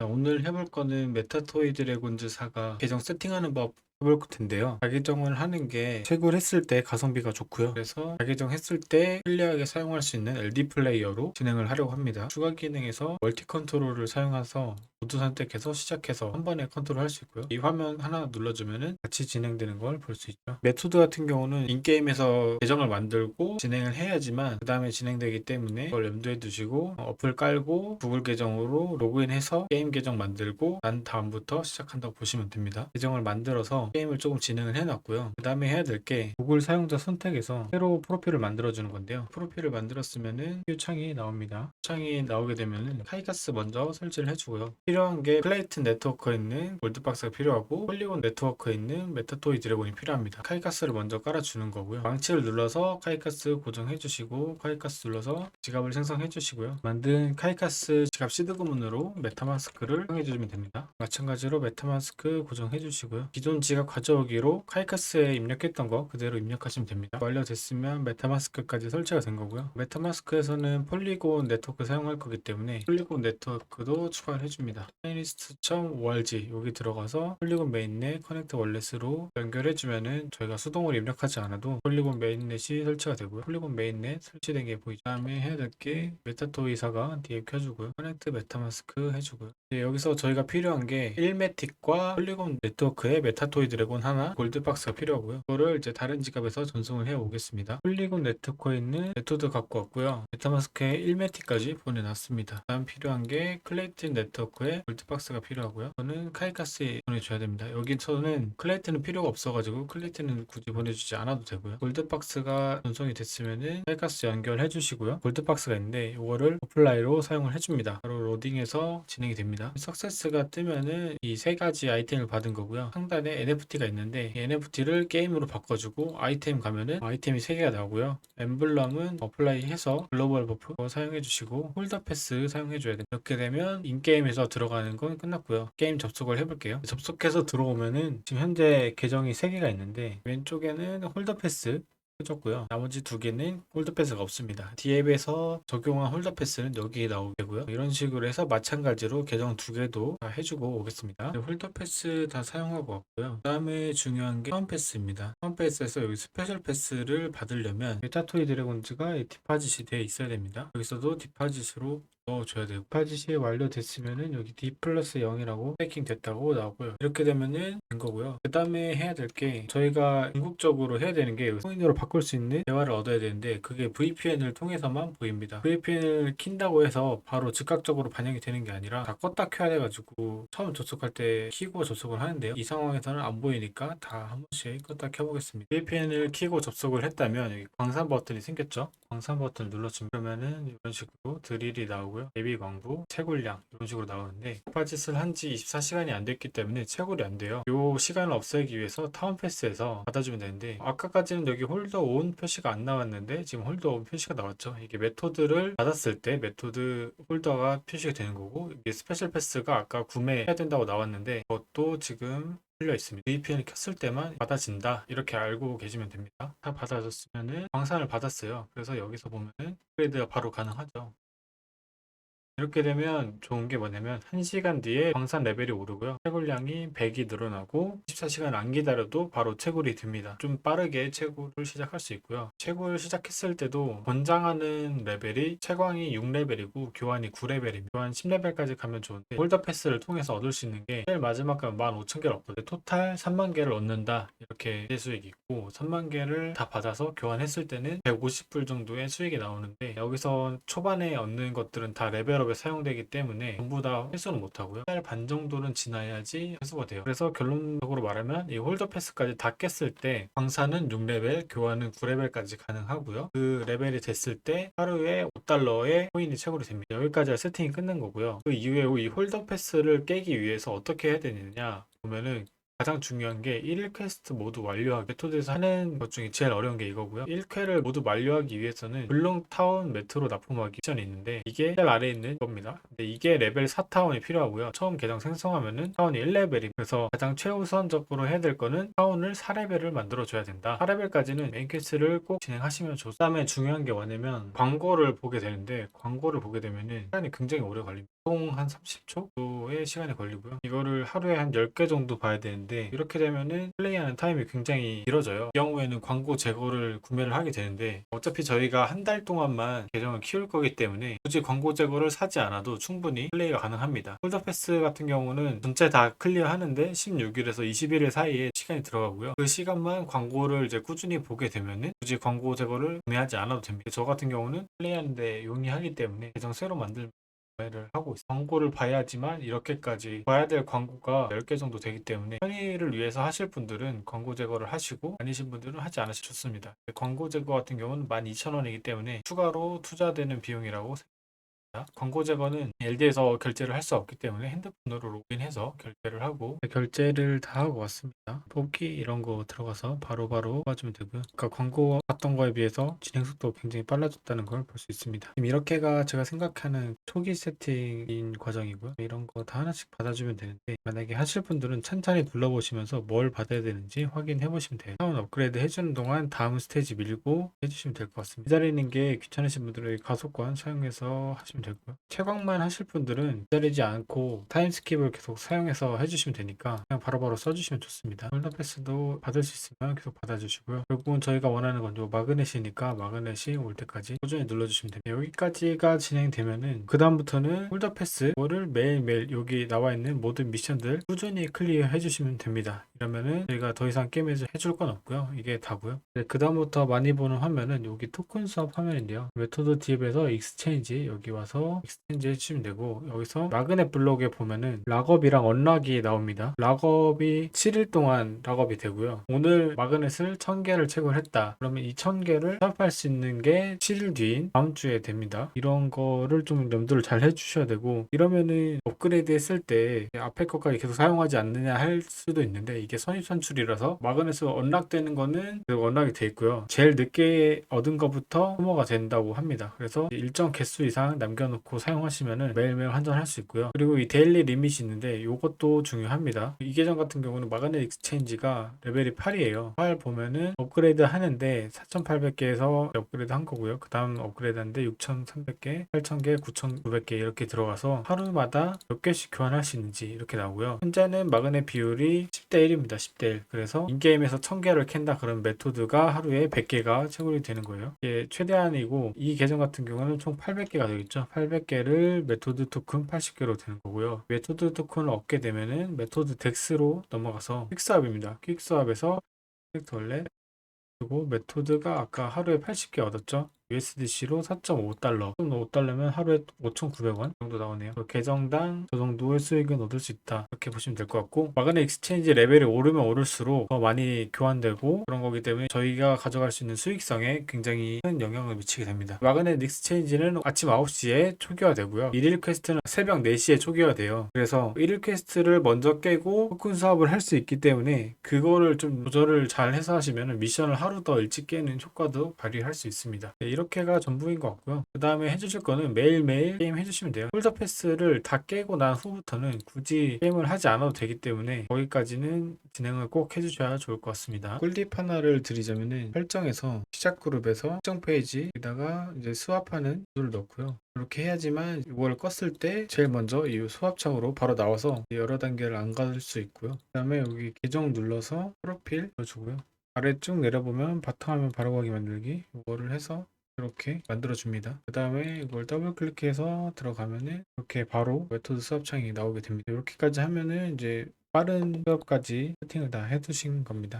자, 오늘 해볼 거는 메타토이 드래곤즈 사가 계정 세팅하는 법 해볼 텐데요. 자계정을 하는 게 채굴 했을 때 가성비가 좋고요. 그래서 자계정 했을 때 편리하게 사용할 수 있는 LD 플레이어로 진행을 하려고 합니다. 추가 기능에서 멀티 컨트롤을 사용해서 모두 선택해서 시작해서 한 번에 컨트롤 할 수 있고요. 이 화면 하나 눌러주면은 같이 진행되는 걸 볼 수 있죠. 메소드 같은 경우는 인게임에서 계정을 만들고 진행을 해야지만 그 다음에 진행되기 때문에 그걸 염두에 두시고 어, 어플 깔고 구글 계정으로 로그인해서 게임 계정 만들고 난 다음부터 시작한다고 보시면 됩니다. 계정을 만들어서 게임을 조금 진행을 해놨고요. 그 다음에 해야 될 게 구글 사용자 선택에서 새로 프로필을 만들어주는 건데요. 프로필을 만들었으면은 뷰 창이 나옵니다. 창이 나오게 되면은 카이가스 먼저 설치를 해주고요. 필요한 게 플레이트 네트워크에 있는 골드박스가 필요하고 폴리곤 네트워크에 있는 메타토이 드래곤이 필요합니다. 카이가스를 먼저 깔아주는 거고요. 망치를 눌러서 카이가스 고정해 주시고 카이가스 눌러서 지갑을 생성해 주시고요. 만든 카이가스 지갑 시드 구문으로 메타마스크를 사용해 주시면 됩니다. 마찬가지로 메타마스크 고정해 주시고요. 기존 지갑 가져오기로 카이가스에 입력했던 거 그대로 입력하시면 됩니다. 완료됐으면 메타마스크까지 설치가 된 거고요. 메타마스크에서는 폴리곤 네트워크 사용할 거기 때문에 폴리곤 네트워크도 추가를 해줍니다. playlist.org 여기 들어가서 폴리곤 메인넷 커넥트 월렛으로 연결해주면은 저희가 수동으로 입력하지 않아도 폴리곤 메인넷이 설치가 되고요. 폴리곤 메인넷 설치된 게 보이죠. 다음에 해야 될 게 메타토이사가 뒤에 켜주고요. 커넥트 메타마스크 해주고요. 네, 여기서 저희가 필요한 게 1매틱과 폴리곤 네트워크에 메타토이 드래곤 하나 골드박스가 필요하고요. 그거를 이제 다른 지갑에서 전송을 해 오겠습니다. 폴리곤 네트워크에 있는 메토드 갖고 왔고요. 메타마스크에 1매틱까지 보내놨습니다. 다음 필요한 게 클레이튼 네트워크 에 골드박스가 필요하고요. 저는 카이카스에 보내줘야 됩니다. 여기서는 클레이트는 필요가 없어가지고 클레이트는 굳이 보내주지 않아도 되고요. 골드박스가 전송이 됐으면은 카이카스 연결해 주시고요. 골드박스가 있는데 이거를 어플라이로 사용을 해줍니다. 바로 로딩해서 진행이 됩니다. 석세스가 뜨면은 이 세 가지 아이템을 받은 거고요. 상단에 NFT가 있는데 이 NFT를 게임으로 바꿔주고 아이템 가면은 아이템이 세 개가 나오고요. 엠블럼은 어플라이 해서 글로벌 버프 사용해 주시고 홀더 패스 사용해 줘야 돼요. 이렇게 되면 인게임에서 들 어가는 건 끝났고요. 게임 접속을 해볼게요. 접속해서 들어오면은 지금 현재 계정이 세 개가 있는데 왼쪽에는 홀더 패스 해줬고요. 나머지 두 개는 홀더 패스가 없습니다. 디앱에서 적용한 홀더 패스는 여기에 나오게 되고요. 이런 식으로 해서 마찬가지로 계정 두 개도 다 해주고 오겠습니다. 네, 홀더 패스 다 사용하고 왔고요. 그 다음에 중요한 게 파운 패스입니다. 파운 패스에서 여기 스페셜 패스를 받으려면 메타토이 드래곤즈가 이 디파짓이 되어 있어야 됩니다. 여기서도 디파짓으로 넣어줘야 돼요. 디파짓이 완료됐으면은 여기 D 플러스 0이라고 패킹 됐다고 나오고요. 이렇게 되면은 된 거고요. 그 다음에 해야 될 게 저희가 궁극적으로 해야 되는 게 코인으로 바꿀 수 있는 대화를 얻어야 되는데 그게 VPN을 통해서만 보입니다. VPN을 킨다고 해서 바로 즉각적으로 반영이 되는 게 아니라 다 껐다 켜야 돼가지고 처음 접속할 때 키고 접속을 하는데요. 이 상황에서는 안 보이니까 다 한 번씩 껐다 켜보겠습니다. VPN을 키고 접속을 했다면 여기 광산 버튼이 생겼죠. 광산 버튼을 눌러주면 그러면은 이런 식으로 드릴이 나오고요. 예비 광부, 채굴량 이런 식으로 나오는데 파짓을 한 지 24시간이 안 됐기 때문에 채굴이 안 돼요. 이 시간을 없애기 위해서 타운 패스에서 받아주면 되는데 아까까지는 여기 홀더 온 표시가 안 나왔는데 지금 홀더 온 표시가 나왔죠. 이게 메토드를 받았을 때 메토드 홀더가 표시가 되는 거고 이게 스페셜 패스가 아까 구매해야 된다고 나왔는데 그것도 지금 풀려 있습니다. VPN을 켰을 때만 받아진다 이렇게 알고 계시면 됩니다. 다 받아졌으면은 광산을 받았어요. 그래서 여기서 보면은 업그레이드가 바로 가능하죠. 이렇게 되면 좋은 게 뭐냐면 1시간 뒤에 광산 레벨이 오르고요. 채굴량이 100이 늘어나고 24시간 안 기다려도 바로 채굴이 됩니다. 좀 빠르게 채굴을 시작할 수 있고요. 채굴 시작했을 때도 권장하는 레벨이 채광이 6레벨이고 교환이 9레벨입니다. 교환 10레벨까지 가면 좋은데 홀더 패스를 통해서 얻을 수 있는 게 제일 마지막까지 15,000개를 얻거든요. 토탈 3만 개를 얻는다 이렇게 내 수익이 있고 3만 개를 다 받아서 교환했을 때는 150불 정도의 수익이 나오는데 여기서 초반에 얻는 것들은 다 레벨 업에 사용되기 때문에 전부 다 회수는 못하고요. 한 달 반 정도는 지나야지 회수가 돼요. 그래서 결론적으로 말하면 이 홀더 패스까지 다 깼을 때 광산은 6레벨, 교환은 9레벨까지 가능하고요. 그 레벨이 됐을 때 하루에 5달러의 코인이 채굴이 됩니다. 여기까지 세팅이 끝난 거고요. 그 이후에 이 홀더 패스를 깨기 위해서 어떻게 해야 되느냐 보면은 가장 중요한 게 1일 퀘스트 모두 완료하기 메토드에서 하는 것 중에 제일 어려운 게 이거고요. 1퀘를 모두 완료하기 위해서는 블롱타운 메트로 납품하기 미션이 있는데 이게 제일 아래에 있는 겁니다. 이게 레벨 4타운이 필요하고요. 처음 계정 생성하면은 타운이 1레벨이 그래서 가장 최우선적으로 해야 될 거는 타운을 4레벨을 만들어 줘야 된다. 4레벨까지는 메인 퀘스트를 꼭 진행하시면 좋. 그 다음에 중요한 게 뭐냐면 광고를 보게 되는데 광고를 보게 되면은 시간이 굉장히 오래 걸립니다 총한 30초 정도의 시간이 걸리고요. 이거를 하루에 한 10개 정도 봐야 되는데 이렇게 되면은 플레이하는 타임이 굉장히 길어져요. 이 경우에는 광고 제거를 구매를 하게 되는데 어차피 저희가 한 달 동안만 계정을 키울 거기 때문에 굳이 광고 제거를 사지 않아도 충분히 플레이가 가능합니다. 홀더패스 같은 경우는 전체 다 클리어 하는데 16일에서 21일 사이에 시간이 들어가고요. 그 시간만 광고를 이제 꾸준히 보게 되면은 굳이 광고 제거를 구매하지 않아도 됩니다. 저 같은 경우는 플레이하는데 용이하기 때문에 계정 새로 만들 구매를 하고 있어요. 광고를 봐야지만 이렇게까지 봐야 될 광고가 10개 정도 되기 때문에 편의를 위해서 하실 분들은 광고 제거를 하시고 아니신 분들은 하지 않으셔도 좋습니다. 광고 제거 같은 경우는 12,000원이기 때문에 추가로 투자되는 비용이라고 생각합니다. 광고 제거는 LD에서 결제를 할 수 없기 때문에 핸드폰으로 로그인해서 결제를 하고 결제를 다 하고 왔습니다. 뽑기 이런 거 들어가서 바로바로 뽑아주면 되고요. 그러니까 광고 봤던 거에 비해서 진행 속도 가 굉장히 빨라졌다는 걸 볼 수 있습니다. 이렇게가 제가 생각하는 초기 세팅인 과정이고요. 이런 거 다 하나씩 받아주면 되는데 만약에 하실 분들은 천천히 둘러보시면서 뭘 받아야 되는지 확인해 보시면 돼요. 사원 업그레이드 해주는 동안 다음 스테이지 밀고 해주시면 될 것 같습니다. 기다리는 게 귀찮으신 분들은 가속관 사용해서 하시면 되고요. 채광만 하실 분들은 기다리지 않고 타임스킵을 계속 사용해서 해주시면 되니까 그냥 바로바로 써주시면 좋습니다. 홀더 패스도 받을 수 있으면 계속 받아주시고요. 결국은 저희가 원하는 건요 마그넷이니까 마그넷이 올 때까지 꾸준히 눌러주시면 됩니다. 여기까지가 진행되면은 그 다음부터는 홀더 패스 를 매일매일 여기 나와 있는 모든 미션들 꾸준히 클리어 해주시면 됩니다. 이러면은 저희가 더 이상 게임에서 해줄 건 없고요. 이게 다고요. 그 다음부터 많이 보는 화면은 여기 토큰 수업 화면인데요. 메토드 팁에서 익스체인지 여기 와서 익스체인지 해주시면 되고 여기서 마그넷 블록에 보면은 락업이랑 언락이 나옵니다. 락업이 7일 동안 락업이 되고요. 오늘 마그넷을 1000개를 채굴 했다. 그러면 이 1000개를 수업할 수 있는 게 7일 뒤인 다음 주에 됩니다. 이런 거를 좀 염두를 잘 해주셔야 되고 이러면은 업그레이드 했을 때 앞에 것까지 계속 사용하지 않느냐 할 수도 있는데 이게 선입선출이라서 마그넷을 언락되는 거는 그 언락이 돼 있고요. 제일 늦게 얻은 것부터 소모가 된다고 합니다. 그래서 일정 개수 이상 남겨 놓고 사용하시면은 매일매일 환전할 수 있고요. 그리고 이 데일리 리밋이 있는데 이것도 중요합니다. 이 계정 같은 경우는 마그넷 익스체인지가 레벨이 8이에요. 8 보면은 업그레이드 하는데 4,800개에서 업그레이드 한 거고요. 그 다음 업그레이드 하는데 6,300개, 8,000개, 9,900개 이렇게 들어가서 하루마다 몇 개씩 교환할 수 있는지 이렇게 나오고요. 현재는 마그넷 비율이 10대 1입니다. 10대 1. 그래서 인게임에서 1000개를 캔다 그런 메토드가 하루에 100개가 채굴이 되는 거예요. 이게 최대한이고 이 계정 같은 경우는 총 800개가 되겠죠. 800개를 메토드 토큰 80개로 되는 거고요. 메토드 토큰을 얻게 되면은 메토드 덱스로 넘어가서 퀵스압입니다. 퀵스압에서 렉터원래 그리고 메토드가 아까 하루에 80개 얻었죠. USDC로 4.5달러. 5달러면 하루에 5,900원 정도 나오네요. 계정당 저 정도의 수익은 얻을 수 있다. 이렇게 보시면 될 것 같고 마그넷 익스체인지 레벨이 오르면 오를수록 더 많이 교환되고 그런 거기 때문에 저희가 가져갈 수 있는 수익성에 굉장히 큰 영향을 미치게 됩니다. 마그넷 익스체인지는 아침 9시에 초기화되고요. 일일 퀘스트는 새벽 4시에 초기화돼요. 그래서 일일 퀘스트를 먼저 깨고 토큰 수업을 할 수 있기 때문에 그거를 좀 조절을 잘 해서 하시면 미션을 하루 더 일찍 깨는 효과도 발휘할 수 있습니다. 네, 이렇게가 전부인 것 같고요. 그 다음에 해주실 거는 매일매일 게임 해주시면 돼요. 홀더 패스를 다 깨고 난 후부터는 굳이 게임을 하지 않아도 되기 때문에 거기까지는 진행을 꼭 해주셔야 좋을 것 같습니다. 꿀팁 하나를 드리자면은 설정에서 시작 그룹에서 특정 페이지에다가 이제 스왑하는 를 넣고요. 이렇게 해야지만 이걸 껐을 때 제일 먼저 이 수합창으로 바로 나와서 여러 단계를 안 갈 수 있고요. 그 다음에 여기 계정 눌러서 프로필 넣어주고요. 아래 쭉 내려보면 바탕화면 바로 가기 만들기 이거를 해서 이렇게 만들어 줍니다. 그 다음에 이걸 더블 클릭해서 들어가면은 이렇게 바로 메토드 수업창이 나오게 됩니다. 이렇게까지 하면은 이제 빠른 수업까지 세팅을 다 해두신 겁니다.